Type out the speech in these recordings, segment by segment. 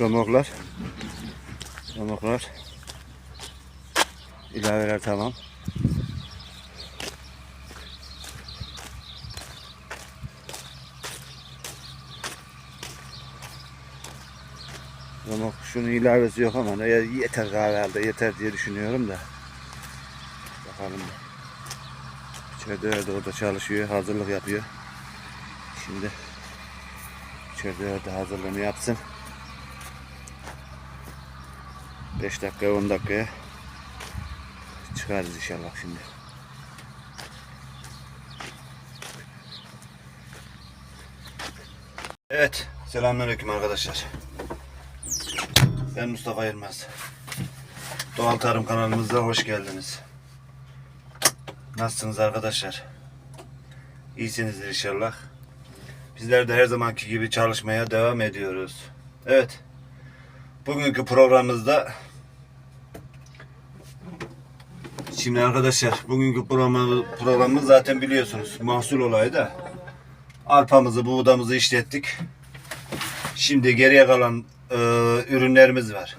Romoklar. Romoklar. İlaveler tamam. Romok şunun ilavesi yok ama yeter herhalde yeter diye düşünüyorum da. Bakalım. İçeride de orada çalışıyor, hazırlık yapıyor. Şimdi içeride de hazırlığını yapsın. 5 dakika 10 dakikaya çıkarız inşallah şimdi. Evet, selamünaleyküm arkadaşlar. Ben Mustafa Yılmaz. Doğal Tarım kanalımıza hoş geldiniz. Nasılsınız arkadaşlar? İyisinizdir inşallah. Bizler de her zamanki gibi çalışmaya devam ediyoruz. Evet. Bugünkü programımızda Şimdi arkadaşlar bugünkü programı, programımız zaten biliyorsunuz mahsul olayı da arpamızı buğdamızı işlettik. Şimdi geriye kalan e, ürünlerimiz var.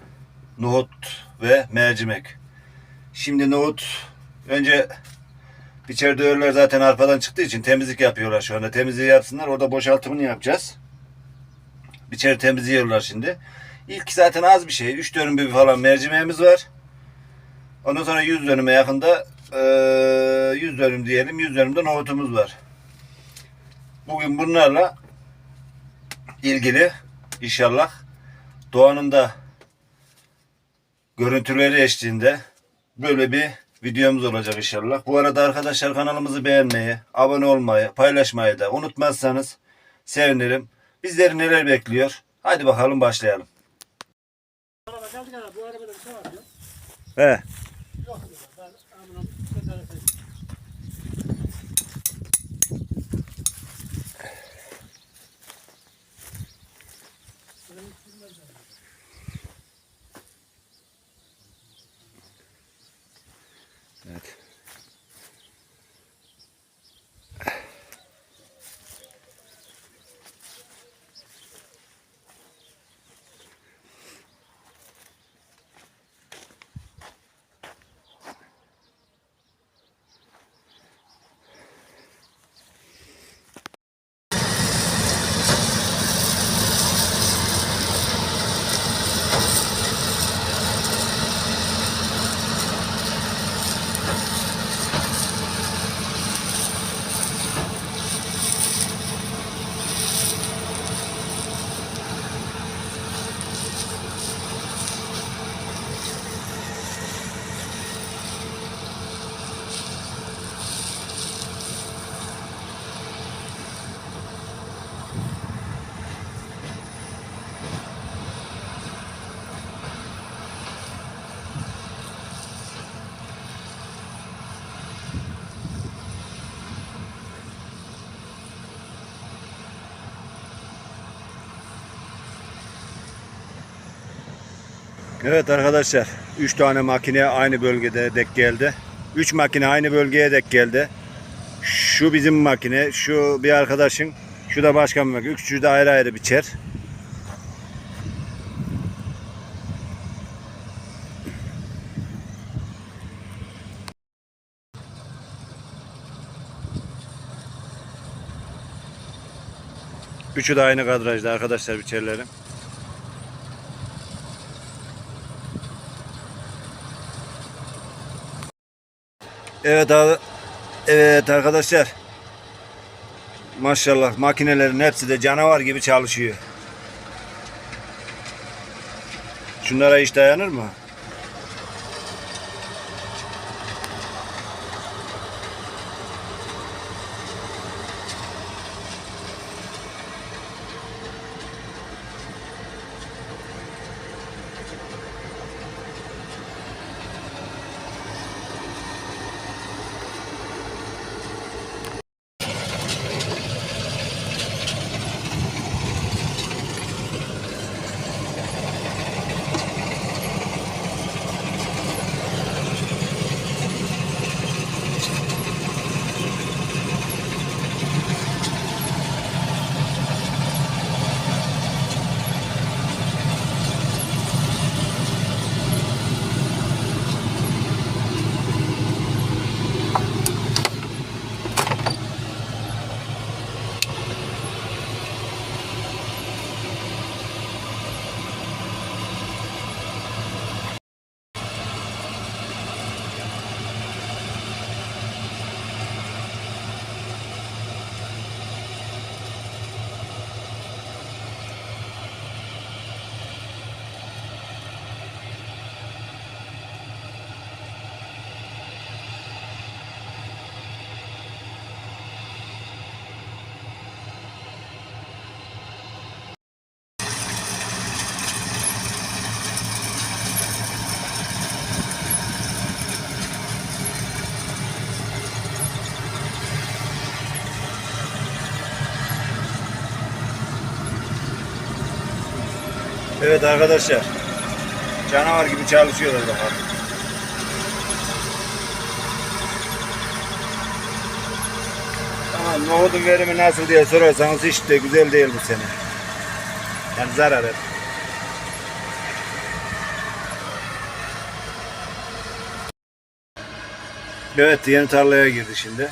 Nohut ve mercimek. Şimdi nohut önce içeride örler zaten arpadan çıktığı için temizlik yapıyorlar şu anda. Temizliği yapsınlar. Orada boşaltımını yapacağız. İçeri temizliyorlar şimdi. İlk zaten az bir şey. 3 dönüm bir falan mercimeğimiz var. Ondan sonra 100 dönüme yakında e, 100 dönüm diyelim. 100 dönümde nohutumuz var. Bugün bunlarla ilgili inşallah doğanın da görüntüleri eşliğinde böyle bir videomuz olacak inşallah. Bu arada arkadaşlar kanalımızı beğenmeyi, abone olmayı, paylaşmayı da unutmazsanız sevinirim. Bizleri neler bekliyor? Hadi bakalım başlayalım. He. Yok diyor. Ben amına bir tane şey. Evet arkadaşlar 3 tane makine aynı bölgede dek geldi. 3 makine aynı bölgeye dek geldi. Şu bizim makine, şu bir arkadaşın, şu da başka bir makine. Üçü de ayrı ayrı biçer. Üçü de aynı kadrajda arkadaşlar biçerlerim. Evet. Evet arkadaşlar. Maşallah makinelerin hepsi de canavar gibi çalışıyor. Şunlara hiç dayanır mı? Evet arkadaşlar. Canavar gibi çalışıyorlar bakalım. Tamam nohudun verimi nasıl diye sorarsanız hiç de güzel değil bu sene. Yani zarar et. Evet yeni tarlaya girdi şimdi.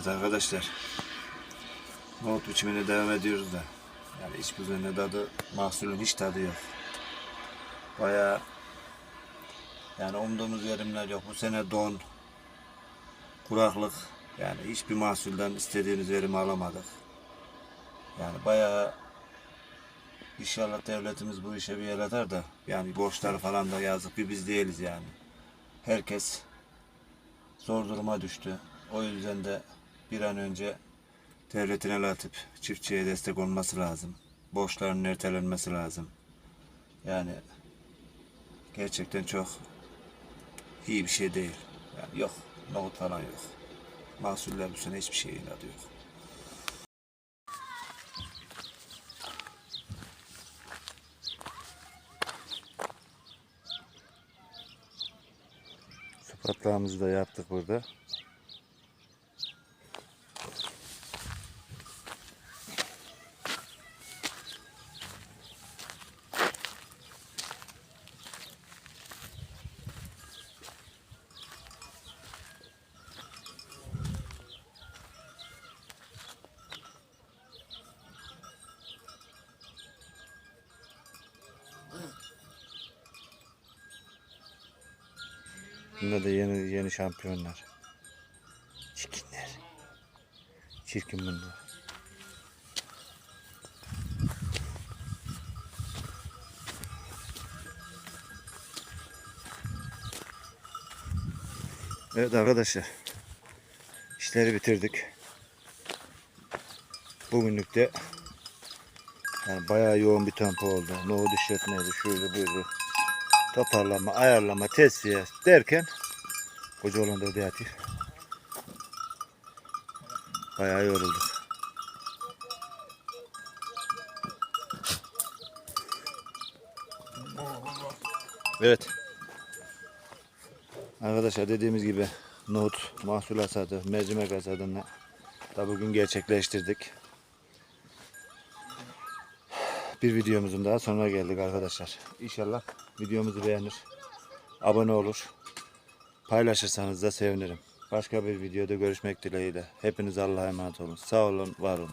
Evet arkadaşlar. Nohut biçimine devam ediyoruz da. Yani hiçbir üzerine tadı, mahsulün hiç tadı yok. Bayağı yani umduğumuz verimler yok. Bu sene don, kuraklık yani hiçbir mahsulden istediğimiz verimi alamadık. Yani bayağı inşallah devletimiz bu işe bir el atar da yani borçları falan da yazık bir biz değiliz yani. Herkes zor duruma düştü. O yüzden de bir an önce devletin el atıp çiftçiye destek olması lazım. Borçların ertelenmesi lazım. Yani gerçekten çok iyi bir şey değil. Yani yok, nohut falan yok. Mahsuller bu sene hiçbir şeyin adı yok. Sıpatlağımızı da yaptık burada. Bunda da yeni yeni şampiyonlar. Çirkinler. Çirkin bunlar. Evet arkadaşlar. işleri bitirdik. Bugünlük de yani bayağı yoğun bir tempo oldu. Nohut işletmeydi, şuydu buydu. Toparlama, ayarlama, tesviye derken koca olan da ödeyatif. Bayağı yorulduk. Evet. Arkadaşlar dediğimiz gibi nohut mahsul hasadı, mercimek hasadını da bugün gerçekleştirdik. Bir videomuzun daha sonuna geldik arkadaşlar. İnşallah videomuzu beğenir, abone olur, paylaşırsanız da sevinirim. Başka bir videoda görüşmek dileğiyle. Hepiniz Allah'a emanet olun. Sağ olun, var olun.